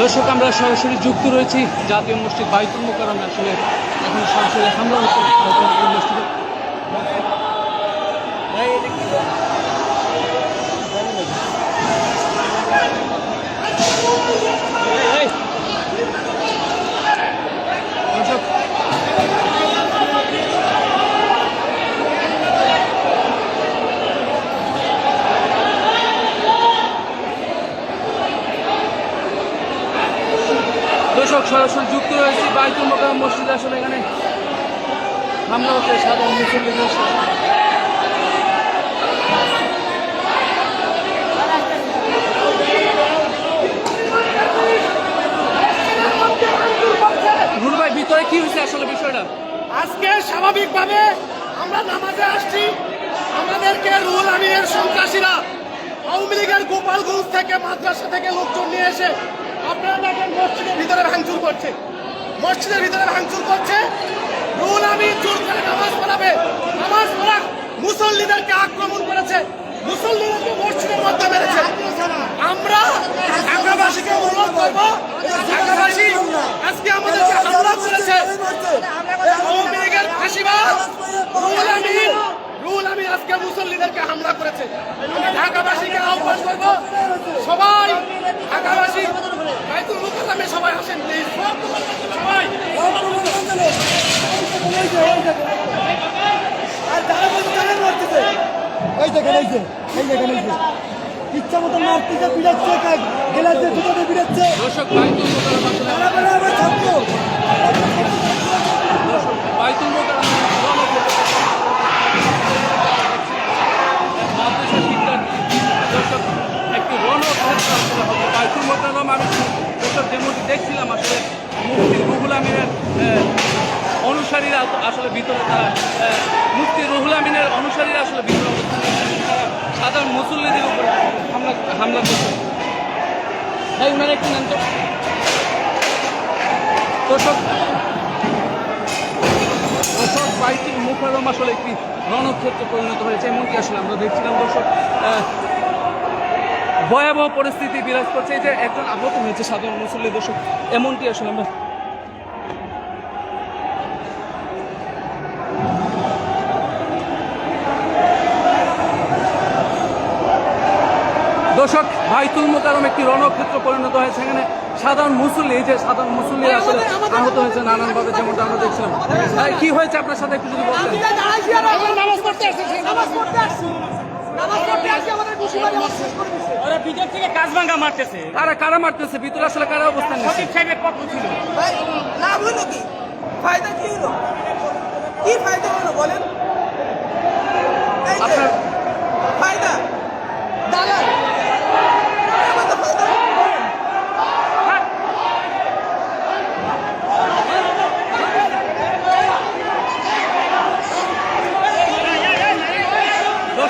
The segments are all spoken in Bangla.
দর্শক, আমরা সরাসরি যুক্ত রয়েছি। জাতীয় মসজিদ বাইতুল মোকারমে আসলে এখন সরাসরি হামলা হচ্ছে মসজিদে দর্শক দর্শক, সরাসরি যুক্ত রয়েছে বাইতুল মোকাররম মসজিদ আসলে এখানে হামলা হচ্ছে সাধারণ কি হয়েছে আসলে বিষয়টা? আজকে স্বাভাবিকভাবে আমরা নামাজে আসছি। আমাদেরকে রুল গোপালগঞ্জ থেকে, মাদ্রাসা থেকে লোকজন নিয়ে এসে আপনারা দেখেন মসজিদের ভিতরে ভাঙচুর করছে। মসজিদের ভিতরে ভাঙচুর করছে। রুল আমিন জোর করে নামাজ পড়াবে। নামাজ পড়া মুসল্লিদেরকে আক্রমণ করেছে। মুসল্লিদেরকে মসজিদের মধ্যে মেরেছে। আমরা ঢাকাবাসীকে অনুরোধ করব, ঢাকাবাসী আজকে আমাদেরকে হামলা করেছে আওয়ামী লীগের ফাঁসিবাদ রুহুল আমিন রুহুল আমিন আজকে মুসল্লিদেরকে হামলা করেছে আমি ঢাকাবাসীকে আহ্বান করব সবাই ঢাকাবাসী বাইতুল মুকাররমে সবাই আসেন প্লিজ সবাই এই দেখেন এই যে এই দেখেন এই যে ইচ্ছা মতো মারতেছে বিড়াচ্ছে গেলাচ্ছে দুটোতে বিড়াচ্ছে দর্শক বাইতুল তারা দর্শক, বাইতুল মোকাররম মাদ্রাসা শিক্ষার্থী দর্শক একটি রণক্ষেত্র আসলে হবে মোকাররম আমি দর্শক যেমনটি দেখছিলাম আসলে মুফতি রুহুল আমিনের অনুসারীরা আসলে ভিতরে তারা মুফতি রুহুল আমিনের অনুসারীরা আসলে ভিতরে। তারা সাধারণ মুসল্লিদের উপর হামলা হামলা করছে। ভাই, উনারা একটু নেন তো দর্শক দর্শক বাইতুল মুখারম আসলে একটি রণক্ষেত্রে পরিণত হয়েছে, এমনকি আসলে আমরা দেখছিলাম দর্শক ভয়াবহ পরিস্থিতি বিরাজ করছে। এই যে একজন আহত হয়েছে সাধারণ মুসল্লি দর্শক এমনটি আসলে আমরা দর্শক বাইতুল মোকারম একটি রণক্ষেত্র পরিণত হয়েছে। এখানে সাধারণ মুসল্লি এই যে সাধারণ মুসল্লি আসলে আহত হয়েছে নানানভাবে যেমনটা আমরা দেখছিলাম ভাই, কি হয়েছে আপনার সাথে? একটু যদি বলতেন। ওরা ভিতর থেকে কাজ মারতেছে। কারা কারা মারতেছে? ভিতরে আসলে কারা অবস্থান সঠিক সাহেবের পক্ষ ছিল ভাই লাভ হলো কি? ফায়দা কি হলো? কি ফায়দা হলো বলেন? আপনার ফায়দা।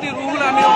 de Lula, meu